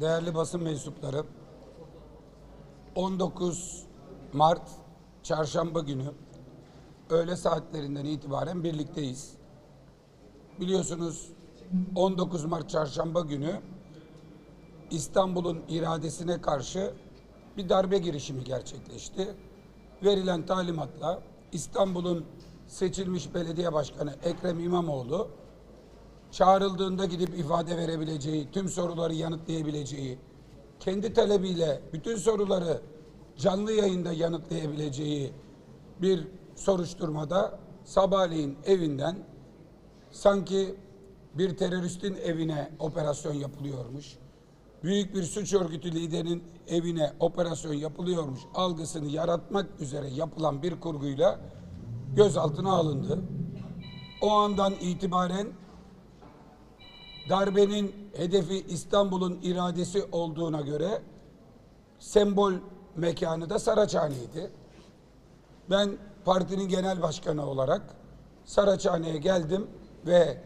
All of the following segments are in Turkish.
Değerli basın mensupları, 19 Mart Çarşamba günü öğle saatlerinden itibaren birlikteyiz. Biliyorsunuz 19 Mart Çarşamba günü İstanbul'un iradesine karşı bir darbe girişimi gerçekleşti. Verilen talimatla İstanbul'un seçilmiş belediye başkanı Ekrem İmamoğlu çağrıldığında gidip ifade verebileceği, tüm soruları yanıtlayabileceği, kendi talebiyle bütün soruları canlı yayında yanıtlayabileceği bir soruşturmada sabahleyin evinden sanki bir teröristin evine operasyon yapılıyormuş. Büyük bir suç örgütü liderinin evine operasyon yapılıyormuş algısını yaratmak üzere yapılan bir kurguyla gözaltına alındı. O andan itibaren darbenin hedefi İstanbul'un iradesi olduğuna göre sembol mekanı da Saraçhane'ydi. Ben partinin genel başkanı olarak Saraçhane'ye geldim ve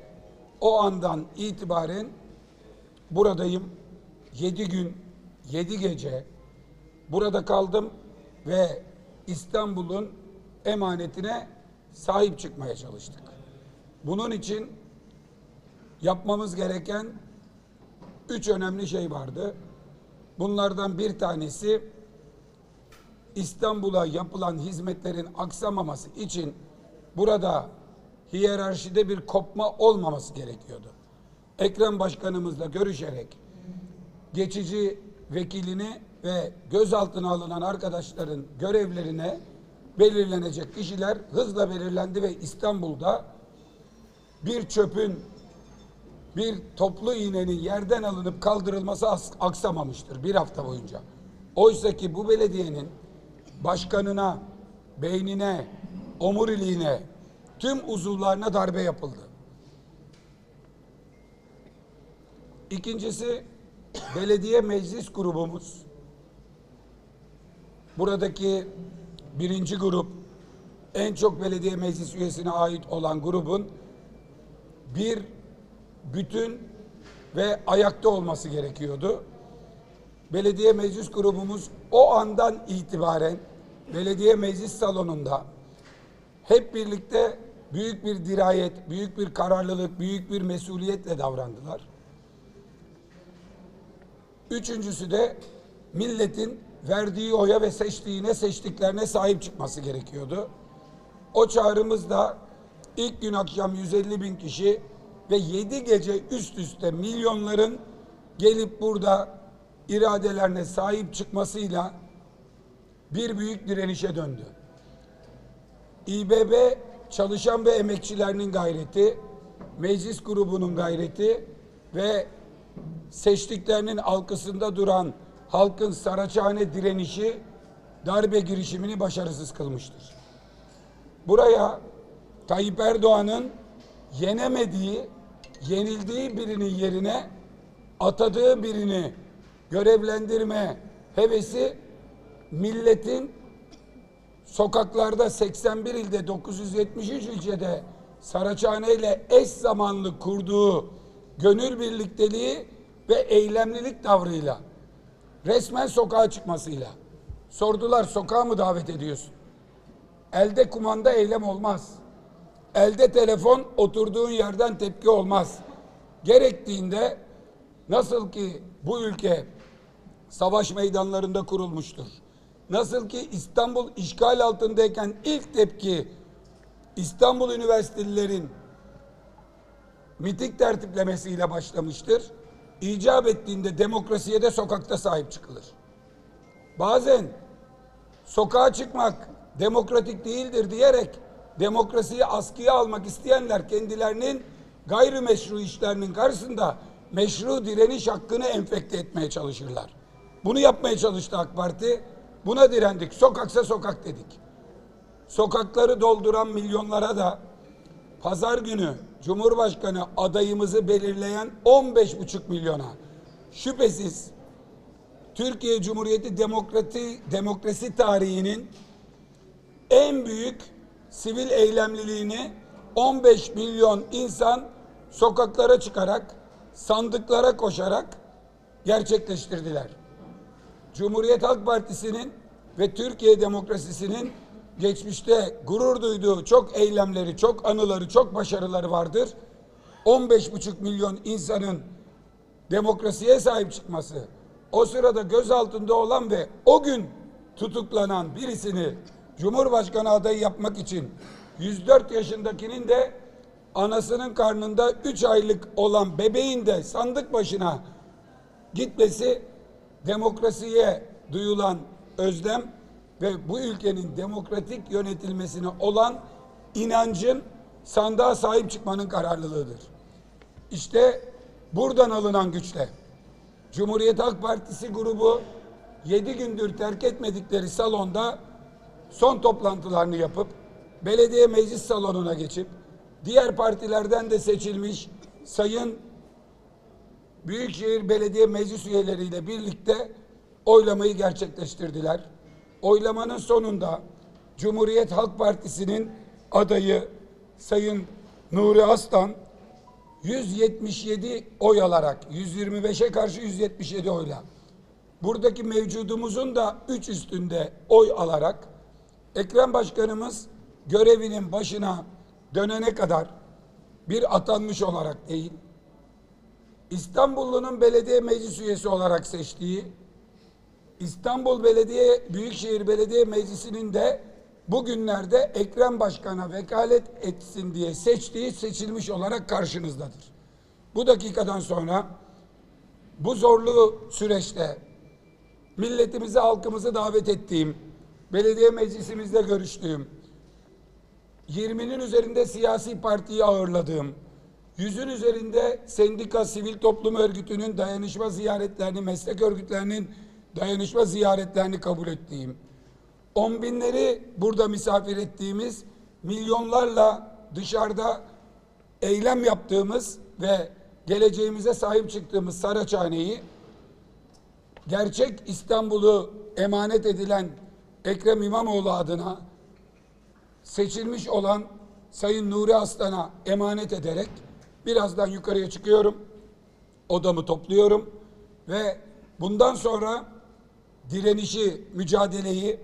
o andan itibaren buradayım. Yedi gün, yedi gece burada kaldım ve İstanbul'un emanetine sahip çıkmaya çalıştık. Bunun için yapmamız gereken üç önemli şey vardı. Bunlardan bir tanesi İstanbul'a yapılan hizmetlerin aksamaması için burada hiyerarşide bir kopma olmaması gerekiyordu. Ekrem Başkanımızla görüşerek geçici vekilini ve gözaltına alınan arkadaşların görevlerine belirlenecek kişiler hızla belirlendi ve İstanbul'da bir çöpün bir toplu iğnenin yerden alınıp kaldırılması as- aksamamıştır bir hafta boyunca. Oysa ki bu belediyenin başkanına, beynine, omuriliğine, tüm uzuvlarına darbe yapıldı. İkincisi belediye meclis grubumuz. Buradaki birinci grup en çok belediye meclis üyesine ait olan grubun bir bütün ve ayakta olması gerekiyordu. Belediye meclis grubumuz o andan itibaren belediye meclis salonunda hep birlikte büyük bir dirayet, büyük bir kararlılık, büyük bir mesuliyetle davrandılar. Üçüncüsü de milletin verdiği oya ve seçtiğine seçtiklerine sahip çıkması gerekiyordu. O çağrımız da ilk gün akşam 150 bin kişi ve 7 gece üst üste milyonların gelip burada iradelerine sahip çıkmasıyla bir büyük direnişe döndü. İBB çalışan ve emekçilerinin gayreti, meclis grubunun gayreti ve seçtiklerinin alkısında duran halkın Saraçhane direnişi darbe girişimini başarısız kılmıştır. Buraya Tayyip Erdoğan'ın yenemediği, yenildiği birinin yerine atadığı birini görevlendirme hevesi milletin sokaklarda 81 ilde 973 ilçede Saraçhane ile eş zamanlı kurduğu gönül birlikteliği ve eylemlilik tavrıyla resmen sokağa çıkmasıyla sordular sokağa mı davet ediyorsun? Elde kumanda eylem olmaz. Elde telefon oturduğun yerden tepki olmaz. Gerektiğinde nasıl ki bu ülke savaş meydanlarında kurulmuştur. Nasıl ki İstanbul işgal altındayken ilk tepki İstanbul Üniversitelilerin miting tertiplemesiyle başlamıştır. İcap ettiğinde demokrasiye de sokakta sahip çıkılır. Bazen sokağa çıkmak demokratik değildir diyerek demokrasiyi askıya almak isteyenler kendilerinin gayrimeşru işlerinin karşısında meşru direniş hakkını enfekte etmeye çalışırlar. Bunu yapmaya çalıştı AK Parti. Buna direndik. Sokaksa sokak dedik. Sokakları dolduran milyonlara da pazar günü Cumhurbaşkanı adayımızı belirleyen 15,5 milyona şüphesiz Türkiye Cumhuriyeti Demokrati, demokrasi tarihinin en büyük sivil eylemliliğini 15 milyon insan sokaklara çıkarak, sandıklara koşarak gerçekleştirdiler. Cumhuriyet Halk Partisi'nin ve Türkiye demokrasisinin geçmişte gurur duyduğu çok eylemleri, çok anıları, çok başarıları vardır. 15,5 milyon insanın demokrasiye sahip çıkması, o sırada gözaltında olan ve o gün tutuklanan birisini Cumhurbaşkanı adayı yapmak için 104 yaşındakinin de anasının karnında 3 aylık olan bebeğin de sandık başına gitmesi demokrasiye duyulan özlem ve bu ülkenin demokratik yönetilmesine olan inancın sandığa sahip çıkmanın kararlılığıdır. İşte buradan alınan güçle Cumhuriyet Halk Partisi grubu 7 gündür terk etmedikleri salonda son toplantılarını yapıp belediye meclis salonuna geçip diğer partilerden de seçilmiş sayın Büyükşehir Belediye Meclis üyeleriyle birlikte oylamayı gerçekleştirdiler. Oylamanın sonunda Cumhuriyet Halk Partisi'nin adayı Sayın Nuri Aslan 177 oy alarak 125'e karşı 177 oyla buradaki mevcudumuzun da 3 üstünde oy alarak Ekrem Başkanımız görevinin başına dönene kadar bir atanmış olarak değil İstanbullu'nun belediye meclis üyesi olarak seçtiği İstanbul Belediye Büyükşehir Belediye Meclisi'nin de bugünlerde Ekrem Başkan'a vekalet etsin diye seçtiği seçilmiş olarak karşınızdadır. Bu dakikadan sonra bu zorlu süreçte milletimizi, halkımızı davet ettiğim, belediye meclisimizde görüştüğüm, 20'nin üzerinde siyasi partiyi ağırladığım, yüzün üzerinde sendika, sivil toplum örgütünün dayanışma ziyaretlerini, meslek örgütlerinin dayanışma ziyaretlerini kabul ettiğim, on binleri burada misafir ettiğimiz, milyonlarla dışarıda eylem yaptığımız ve geleceğimize sahip çıktığımız Saraçhane'yi gerçek İstanbul'u emanet edilen Ekrem İmamoğlu adına seçilmiş olan Sayın Nuri Aslan'a emanet ederek birazdan yukarıya çıkıyorum. Odamı topluyorum ve bundan sonra direnişi, mücadeleyi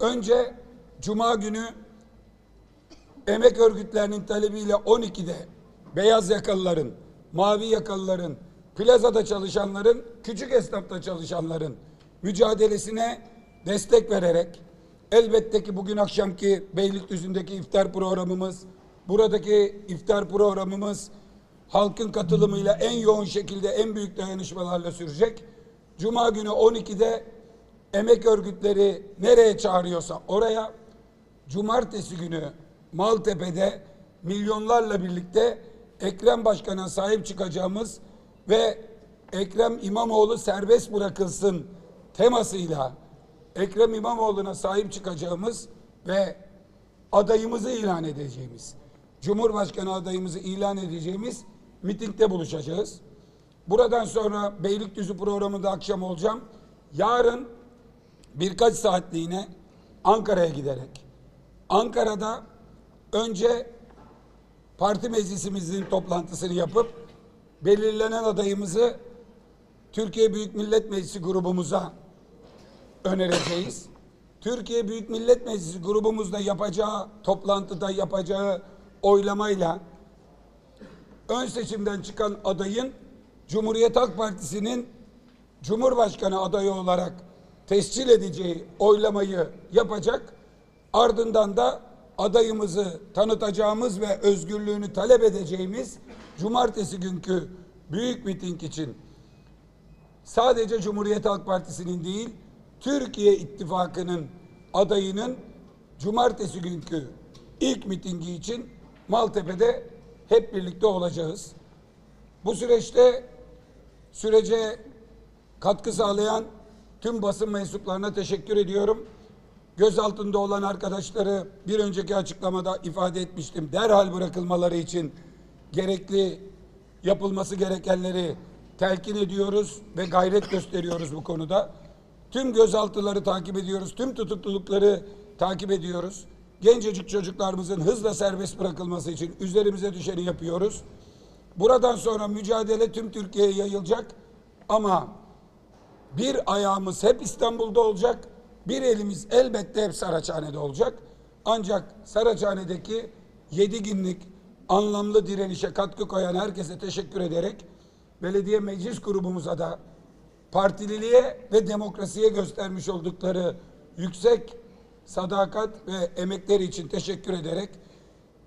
önce Cuma günü emek örgütlerinin talebiyle 12'de beyaz yakalıların, mavi yakalıların, plazada çalışanların, küçük esnafta çalışanların mücadelesine destek vererek elbette ki bugün akşamki Beylikdüzü'ndeki iftar programımız, buradaki iftar programımız halkın katılımıyla en yoğun şekilde en büyük dayanışmalarla sürecek. Cuma günü 12'de emek örgütleri nereye çağırıyorsa oraya, cumartesi günü Maltepe'de milyonlarla birlikte Ekrem Başkan'a sahip çıkacağımız ve Ekrem İmamoğlu serbest bırakılsın temasıyla Ekrem İmamoğlu'na sahip çıkacağımız ve adayımızı ilan edeceğimiz, Cumhurbaşkanı adayımızı ilan edeceğimiz mitingde buluşacağız. Buradan sonra Beylikdüzü programında akşam olacağım. Yarın birkaç saatliğine Ankara'ya giderek Ankara'da önce parti meclisimizin toplantısını yapıp belirlenen adayımızı Türkiye Büyük Millet Meclisi grubumuza önereceğiz. Türkiye Büyük Millet Meclisi grubumuzda yapacağı toplantıda yapacağı oylamayla ön seçimden çıkan adayın Cumhuriyet Halk Partisi'nin Cumhurbaşkanı adayı olarak tescil edeceği oylamayı yapacak. Ardından da adayımızı tanıtacağımız ve özgürlüğünü talep edeceğimiz cumartesi günkü büyük miting için sadece Cumhuriyet Halk Partisi'nin değil Türkiye İttifakı'nın adayının cumartesi günkü ilk mitingi için Maltepe'de hep birlikte olacağız. Bu süreçte sürece katkı sağlayan tüm basın mensuplarına teşekkür ediyorum. Gözaltında olan arkadaşları bir önceki açıklamada ifade etmiştim. Derhal bırakılmaları için gerekli yapılması gerekenleri telkin ediyoruz ve gayret gösteriyoruz bu konuda. Tüm gözaltıları takip ediyoruz, tüm tutuklulukları takip ediyoruz. Gencecik çocuklarımızın hızla serbest bırakılması için üzerimize düşeni yapıyoruz. Buradan sonra mücadele tüm Türkiye'ye yayılacak ama Bir ayağımız hep İstanbul'da olacak. Bir elimiz elbette hep Saraçhane'de olacak. Ancak Saraçhane'deki 7 günlük anlamlı direnişe katkı koyan herkese teşekkür ederek belediye meclis grubumuza da partililiğe ve demokrasiye göstermiş oldukları yüksek sadakat ve emekleri için teşekkür ederek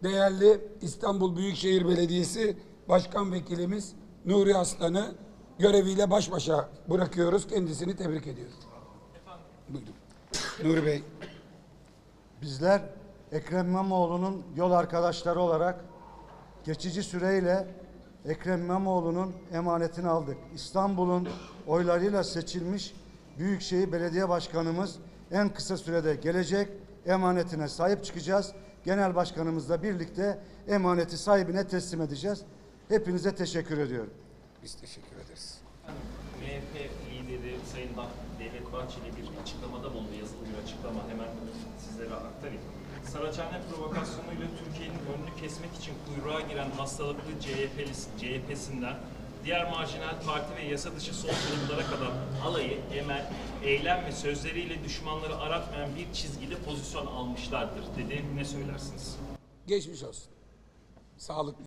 değerli İstanbul Büyükşehir Belediyesi Başkan Vekilimiz Nuri Aslan'ı göreviyle baş başa bırakıyoruz. Kendisini tebrik ediyorum. Buyurun. Nuri Bey. Bizler Ekrem İmamoğlu'nun yol arkadaşları olarak geçici süreyle Ekrem İmamoğlu'nun emanetini aldık. İstanbul'un oylarıyla seçilmiş Büyükşehir Belediye Başkanımız en kısa sürede gelecek. Emanetine sahip çıkacağız. Genel Başkanımızla birlikte emaneti sahibine teslim edeceğiz. Hepinize teşekkür ediyorum. Biz teşekkür ederiz. MHP lideri Sayın Devlet Bahçeli bir açıklamada bulundu, açıklama. Hemen sizlere aktarayım. Saraçhane provokasyonuyla Türkiye'nin önünü kesmek için kuyruğa giren hastalıklı CHP'sinden diğer marjinal parti ve yasa dışı sol kurumlara kadar alayı, emel, eylem ve sözleriyle düşmanları aratmayan bir çizgide pozisyon almışlardır dedi. Ne söylersiniz? Geçmiş olsun. Sağlıklı